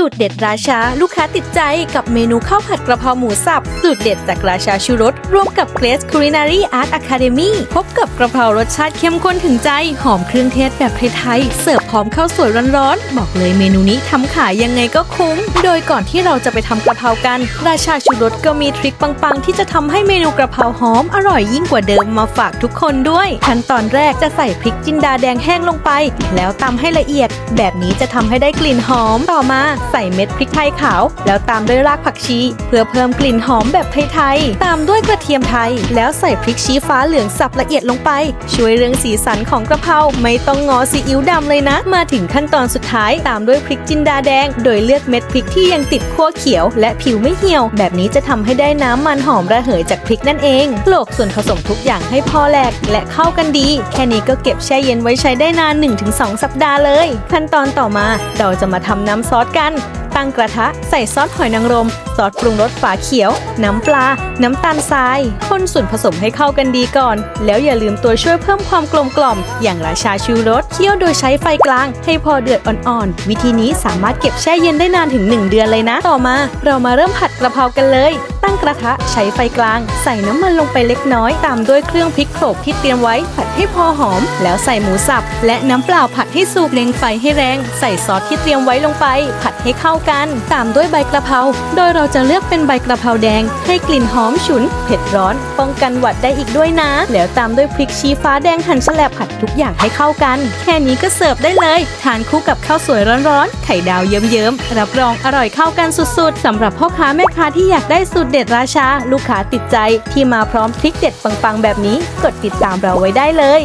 สูตรเด็ดราชาลูกค้าติดใจกับเมนูข้าวผัดกระเพราหมูสับ สูตรเด็ดจากราชาชูรส ร่วมกับ Grace Culinary Art Academy พบกับกระเพรารสชาติเข้มข้นถึงใจ หอมเครื่องเทศแบบไทยๆ เสิร์ฟพร้อมข้าวสวยร้อนๆ บอกเลยเมนูนี้ทำขายยังไงก็คุ้ม โดยก่อนที่เราจะไปทำกระเพรากัน ราชาชูรสก็มีทริคปังๆ ที่จะทำให้เมนูกระเพราหอมอร่อยยิ่งกว่าเดิมมาฝากทุกคนด้วย ขั้นตอนแรกจะใส่พริกจินดาแดงแห้งลงไป แล้วตำให้ละเอียด แบบนี้จะทำให้ได้กลิ่นหอมต่อมาใส่เม็ดพริกไทยขาว แล้วตามด้วยรากผักชี เพื่อเพิ่มกลิ่นหอมแบบไทยๆ ตามด้วยกระเทียมไทย แล้วใส่พริกชี้ฟ้าเหลืองสับละเอียดลงไป ช่วยเรื่องสีสันของกระเพราไม่ต้องงอซีอิ๊วดำเลยนะ มาถึงขั้นตอนสุดท้ายตามด้วยพริกจินดาแดง โดยเลือกเม็ดพริกที่ยังติดขั้วเขียว และผิวไม่เหี่ยว แบบนี้จะทำให้ได้น้ำมันหอมระเหยจากพริกนั่นเองโขลกส่วนผสมทุกอย่างให้พอแหลกและเข้ากันดี แค่นี้ก็เก็บแช่เย็นไว้ใช้ได้นาน 1-2 สัปดาห์เลย ขั้นตอนต่อมาเราจะมาทำน้ำซอสกัน ตั้งกระทะ ใส่ซอสหอยนางรม ซอสปรุงรสฝาเขียว น้ำปลา น้ำตาลทราย คนส่วนผสมให้เข้ากันดีก่อน แล้วอย่าลืมตัวช่วยเพิ่มความกลมกล่อม อย่างราชาชูรสเคี่ยวโดยใช้ไฟกลาง ให้พอเดือดอ่อนๆ วิธีนี้สามารถเก็บแช่เย็นได้นานถึง 1 เดือนเลยนะ ต่อมา เรามาเริ่มผัดกระเพรากันเลย งกระทะใช้ไฟกลาง ใส่น้ำมันลงไปเล็กน้อย ตามด้วยเครื่องพริกโขลกที่เตรียมไว้ผัดให้พอหอม แล้วใส่หมูสับ และน้ำเปล่าผัดให้สุกเล็งไฟให้แรง ใส่ซอสที่เตรียมไว้ลงไป ผัดให้เข้ากัน ตามด้วยใบกระเพราโดยเราจะเลือกเป็นใบกระเพราแดง ให้กลิ่นหอมฉุน เผ็ดร้อน ป้องกันหวัดได้อีกด้วยนะ แล้วตามด้วยพริกชี้ฟ้าแดงหั่นแฉลบผัดทุกอย่างให้เข้ากัน แค่นี้ก็เสิร์ฟได้เลย ทานคู่กับข้าวสวยร้อนๆไข่ดาวเยิ้มๆรับรองอร่อยเข้ากันสุดๆสำหรับพ่อค้าแม่ค้าที่อยากได้สูตรเด็ดราชา ลูกค้าติดใจที่มาพร้อมพริกเด็ดปังๆ แบบนี้ กดติดตามเราไว้ได้เลย